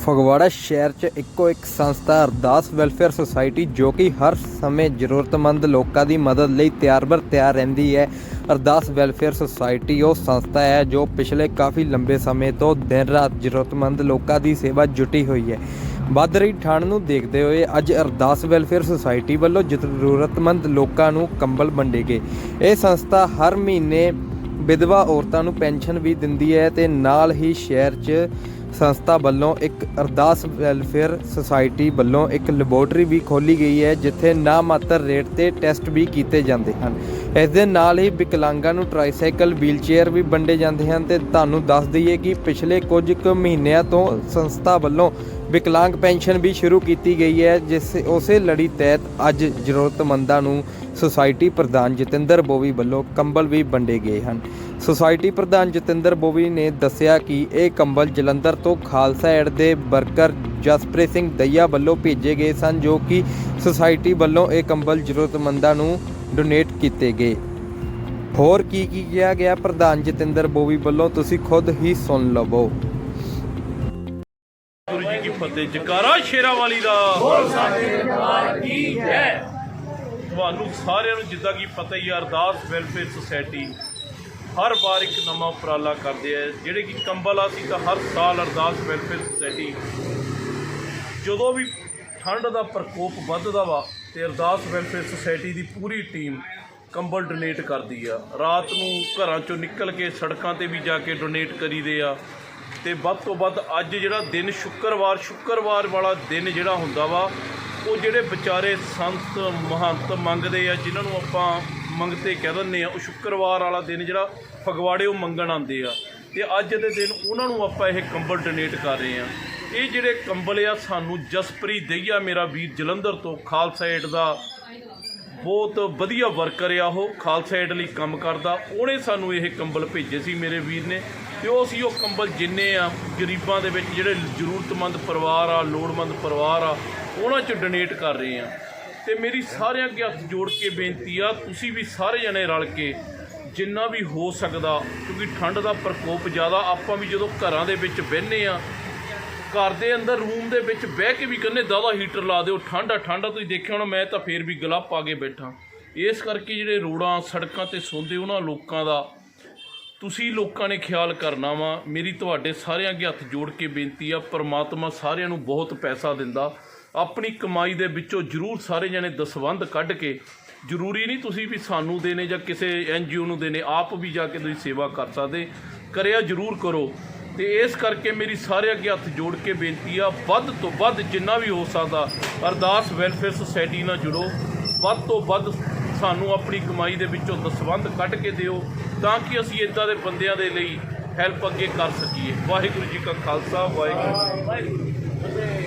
ਫਗਵਾੜਾ ਸ਼ਹਿਰ 'ਚ ਇੱਕੋ ਇੱਕ ਸੰਸਥਾ, ਅਰਦਾਸ ਵੈਲਫੇਅਰ ਸੁਸਾਇਟੀ, ਜੋ ਕਿ ਹਰ ਸਮੇਂ ਜ਼ਰੂਰਤਮੰਦ ਲੋਕਾਂ ਦੀ ਮਦਦ ਲਈ ਤਿਆਰ-ਬਰ ਤਿਆਰ ਰਹਿੰਦੀ ਹੈ। ਅਰਦਾਸ ਵੈਲਫੇਅਰ ਸੁਸਾਇਟੀ ਉਹ ਸੰਸਥਾ ਹੈ ਜੋ ਪਿਛਲੇ ਕਾਫੀ ਲੰਬੇ ਸਮੇਂ ਤੋਂ ਦਿਨ ਰਾਤ ਜ਼ਰੂਰਤਮੰਦ ਲੋਕਾਂ ਦੀ ਸੇਵਾ ਜੁਟੀ ਹੋਈ ਹੈ। ਵੱਧ ਰਹੀ ਠੰਡ ਨੂੰ ਦੇਖਦੇ ਹੋਏ ਅੱਜ ਅਰਦਾਸ ਵੈਲਫੇਅਰ ਸੁਸਾਇਟੀ ਵੱਲੋਂ ਜ਼ਰੂਰਤਮੰਦ ਲੋਕਾਂ ਨੂੰ ਕੰਬਲ ਵੰਡੇ ਗਏ। ਇਹ ਸੰਸਥਾ ਹਰ ਮਹੀਨੇ ਵਿਧਵਾ ਔਰਤਾਂ ਨੂੰ ਪੈਨਸ਼ਨ ਵੀ ਦਿੰਦੀ ਹੈ ਤੇ ਨਾਲ ਹੀ ਸ਼ਹਿਰ 'ਚ ਸੰਸਥਾ ਵੱਲੋਂ ਇੱਕ ਅਰਦਾਸ ਵੈਲਫੇਅਰ ਸੁਸਾਇਟੀ ਵੱਲੋਂ ਇੱਕ ਲੈਬੋਰਟਰੀ ਵੀ ਖੋਲੀ ਗਈ ਹੈ, ਜਿੱਥੇ ਨਾ ਮਾਤਰ ਰੇਟ ਤੇ ਟੈਸਟ ਵੀ ਕੀਤੇ ਜਾਂਦੇ ਹਨ। ਇਸ ਦੇ ਨਾਲ ਹੀ ਵਿਕਲਾਂਗਾਂ ਨੂੰ ਟ੍ਰਾਈਸਾਈਕਲ, ਵੀਲਚੇਅਰ ਵੀ ਵੰਡੇ ਜਾਂਦੇ ਹਨ ਤੇ ਤੁਹਾਨੂੰ ਦੱਸ ਦਈਏ ਕਿ ਪਿਛਲੇ ਕੁਝ ਕੁ ਮਹੀਨਿਆਂ ਤੋਂ ਸੰਸਥਾ ਵੱਲੋਂ ਵਿਕਲਾਂਗ ਪੈਨਸ਼ਨ ਵੀ ਸ਼ੁਰੂ ਕੀਤੀ ਗਈ ਹੈ, ਜਿਸ ਉਸੇ ਲੜੀ ਤਹਿਤ ਅੱਜ ਜ਼ਰੂਰਤਮੰਦਾਂ ਨੂੰ ਸੁਸਾਇਟੀ ਪ੍ਰਧਾਨ ਜਤਿੰਦਰ ਬੋਵੀ ਵੱਲੋਂ ਕੰਬਲ ਵੀ ਵੰਡੇ ਗਏ ਹਨ। ਸੁਸਾਇਟੀ ਪ੍ਰਧਾਨ ਜਤਿੰਦਰ ਬੋਵੀ ਨੇ ਦੱਸਿਆ ਕਿ ਇਹ ਕੰਬਲ ਜਲੰਧਰ ਤੋਂ ਖਾਲਸਾ ਐਡ ਦੇ ਵਰਕਰ ਜਸਪ੍ਰੀਤ ਸਿੰਘ ਦਈਆ ਵੱਲੋਂ ਭੇਜੇ ਗਏ ਸਨ, ਜੋ ਕਿ ਸੁਸਾਇਟੀ ਵੱਲੋਂ ਇਹ ਕੰਬਲ ਜ਼ਰੂਰਤਮੰਦਾਂ ਨੂੰ ਡੋਨੇਟ ਕੀਤੇ ਗਏ। ਹੋਰ ਕੀ ਕੀ ਕਿਹਾ ਗਿਆ? ਪ੍ਰਧਾਨ ਜਤਿੰਦਰ ਬੋਵੀ ਵੱਲੋਂ ਤੁਸੀਂ ਖੁਦ ਹੀ ਸੁਣ ਲਵੋ। ਕੀ ਫਤਿਹ ਜਕਾਰਾ ਸ਼ੇਰਾਂ ਵਾਲੀ ਦਾ। ਬੋਲ ਸਾਡੇ ਕੀ ਹੈ ਤੁਹਾਨੂੰ ਸਾਰਿਆਂ ਨੂੰ ਜਿੱਦਾਂ ਕਿ ਪਤਾ ਹੀ ਆ, ਅਰਦਾਸ ਵੈਲਫੇਅਰ ਸੁਸਾਇਟੀ ਹਰ ਵਾਰ ਇੱਕ ਨਵਾਂ ਉਪਰਾਲਾ ਕਰਦੇ ਆ। ਜਿਹੜੇ ਕਿ ਕੰਬਲ ਆ ਸੀ ਤਾਂ ਹਰ ਸਾਲ ਅਰਦਾਸ ਵੈਲਫੇਅਰ ਸੁਸਾਇਟੀ ਜਦੋਂ ਵੀ ਠੰਡ ਦਾ ਪ੍ਰਕੋਪ ਵੱਧਦਾ ਵਾ ਤੇ ਅਰਦਾਸ ਵੈਲਫੇਅਰ ਸੁਸਾਇਟੀ ਦੀ ਪੂਰੀ ਟੀਮ ਕੰਬਲ ਡੋਨੇਟ ਕਰਦੀ ਆ। ਰਾਤ ਨੂੰ ਘਰਾਂ ਚੋਂ ਨਿਕਲ ਕੇ ਸੜਕਾਂ ਤੇ ਵੀ ਜਾ ਕੇ ਡੋਨੇਟ ਕਰੀਦੇ ਆ। ਤੇ ਵੱਧ ਤੋਂ ਵੱਧ ਅੱਜ ਜਿਹੜਾ ਦਿਨ ਸ਼ੁੱਕਰਵਾਰ ਸ਼ੁੱਕਰਵਾਰ ਵਾਲਾ ਦਿਨ ਜਿਹੜਾ ਹੁੰਦਾ ਵਾ, ਉਹ ਜਿਹੜੇ ਵਿਚਾਰੇ ਸੰਤ ਮਹੰਤ ਮੰਗਦੇ ਆ, ਜਿਨ੍ਹਾਂ ਨੂੰ ਆਪਾਂ ਮੰਗਤੇ ਕਹਿ ਦਿੰਦੇ ਆ, ਉਹ ਸ਼ੁੱਕਰਵਾਰ ਵਾਲਾ ਦਿਨ ਜਿਹੜਾ ਫਗਵਾੜੇ ਉਹ ਮੰਗਣ ਆਉਂਦੇ ਆ। ਤੇ ਅੱਜ ਦੇ ਦਿਨ ਉਹਨਾਂ ਨੂੰ ਆਪਾਂ ਇਹ ਕੰਬਲ ਡੋਨੇਟ ਕਰ ਰਹੇ ਆ। ਇਹ ਜਿਹੜੇ ਕੰਬਲ ਆ, ਸਾਨੂੰ ਜਸਪ੍ਰੀਤ ਦਈਆ, ਮੇਰਾ ਵੀਰ ਜਲੰਧਰ ਤੋਂ, ਖਾਲਸਾ ਏਡ ਦਾ ਬਹੁਤ ਵਧੀਆ ਵਰਕਰ ਆ ਉਹ, ਖਾਲਸਾ ਏਡ ਲਈ ਕੰਮ ਕਰਦਾ। ਉਹਨੇ ਸਾਨੂੰ ਇਹ ਕੰਬਲ ਭੇਜੇ ਸੀ ਮੇਰੇ ਵੀਰ ਨੇ ਤੇ ਉਹ ਅਸੀਂ ਉਹ ਕੰਬਲ ਜਿੰਨੇ ਆ, ਗਰੀਬਾਂ ਦੇ ਵਿੱਚ ਜਿਹੜੇ ਜ਼ਰੂਰਤਮੰਦ ਪਰਿਵਾਰ ਆ ਲੋੜਵੰਦ ਪਰਿਵਾਰ ਆ, ਉਹਨਾਂ 'ਚ ਡੋਨੇਟ ਕਰ ਰਹੇ ਆ। ਤੇ ਮੇਰੀ ਸਾਰਿਆਂ ਅੱਗੇ ਹੱਥ ਜੋੜ ਕੇ ਬੇਨਤੀ ਆ, ਤੁਸੀਂ ਵੀ ਸਾਰੇ ਜਣੇ ਰਲ ਕੇ ਜਿੰਨਾ ਵੀ ਹੋ ਸਕਦਾ, ਕਿਉਂਕਿ ਠੰਡ ਦਾ ਪ੍ਰਕੋਪ ਜ਼ਿਆਦਾ, ਆਪਾਂ ਵੀ ਜਦੋਂ ਘਰਾਂ ਦੇ ਵਿੱਚ ਬਹਿੰਦੇ ਆ ਘਰ ਦੇ ਅੰਦਰ ਰੂਮ ਦੇ ਵਿੱਚ ਬਹਿ ਕੇ ਵੀ ਕਹਿੰਦੇ ਦਾਦਾ ਹੀਟਰ ਲਾ ਦਿਓ, ਠੰਡਾ ਠੰਡਾ ਤੁਸੀਂ ਦੇਖਿਆ ਹੋਣਾ, ਮੈਂ ਤਾਂ ਫੇਰ ਵੀ ਗਲਾ ਪਾ ਕੇ ਬੈਠਾ। ਇਸ ਕਰਕੇ ਜਿਹੜੇ ਰੋਡਾਂ ਸੜਕਾਂ ਤੇ ਸੌਂਦੇ ਉਹਨਾਂ ਲੋਕਾਂ ਦਾ, ਤੁਸੀਂ ਲੋਕਾਂ ਨੇ ਖਿਆਲ ਕਰਨਾ ਵਾ, ਮੇਰੀ ਤੁਹਾਡੇ ਸਾਰਿਆਂ ਅੱਗੇ ਹੱਥ ਜੋੜ ਕੇ ਬੇਨਤੀ ਆ, ਪ੍ਰਮਾਤਮਾ ਸਾਰਿਆਂ ਨੂੰ ਬਹੁਤ ਪੈਸਾ ਦਿੰਦਾ। ਆਪਣੀ ਕਮਾਈ ਦੇ ਵਿੱਚੋਂ ਜ਼ਰੂਰ ਸਾਰੇ ਜਣੇ ਦਸਵੰਧ ਕੱਢ ਕੇ, ਜ਼ਰੂਰੀ ਨਹੀਂ ਤੁਸੀਂ ਵੀ ਸਾਨੂੰ ਦੇਣੇ ਜਾਂ ਕਿਸੇ ਐਨਜੀਓ ਨੂੰ ਦੇਣੇ, ਆਪ ਵੀ ਜਾ ਕੇ ਤੁਸੀਂ ਸੇਵਾ ਕਰ ਸਕਦੇ। ਕਰਿਆ ਜ਼ਰੂਰ ਕਰੋ। ਤੇ ਇਸ ਕਰਕੇ ਮੇਰੀ ਸਾਰੇ ਅੱਗੇ ਹੱਥ ਜੋੜ ਕੇ ਬੇਨਤੀ ਆ, ਵੱਧ ਤੋਂ ਵੱਧ ਜਿੰਨਾ ਵੀ ਹੋ ਸਕਦਾ, ਅਰਦਾਸ ਵੈਲਫੇਅਰ ਸੁਸਾਇਟੀ ਨਾਲ ਜੁੜੋ। ਵੱਧ ਤੋਂ ਵੱਧ ਸਾਨੂੰ ਆਪਣੀ ਕਮਾਈ ਦੇ ਵਿੱਚੋਂ ਦਸਵੰਧ ਕੱਢ ਕੇ ਦਿਓ, ਤਾਂ ਕਿ ਅਸੀਂ ਇਦਾਂ ਦੇ ਬੰਦਿਆਂ ਦੇ ਲਈ ਹੈਲਪ ਅੱਗੇ ਕਰ ਸਕੀਏ। ਵਾਹਿਗੁਰੂ ਜੀ ਕਾ ਖਾਲਸਾ, ਵਾਹਿਗੁਰੂ ਜੀ ਕੀ ਫਤਿਹ।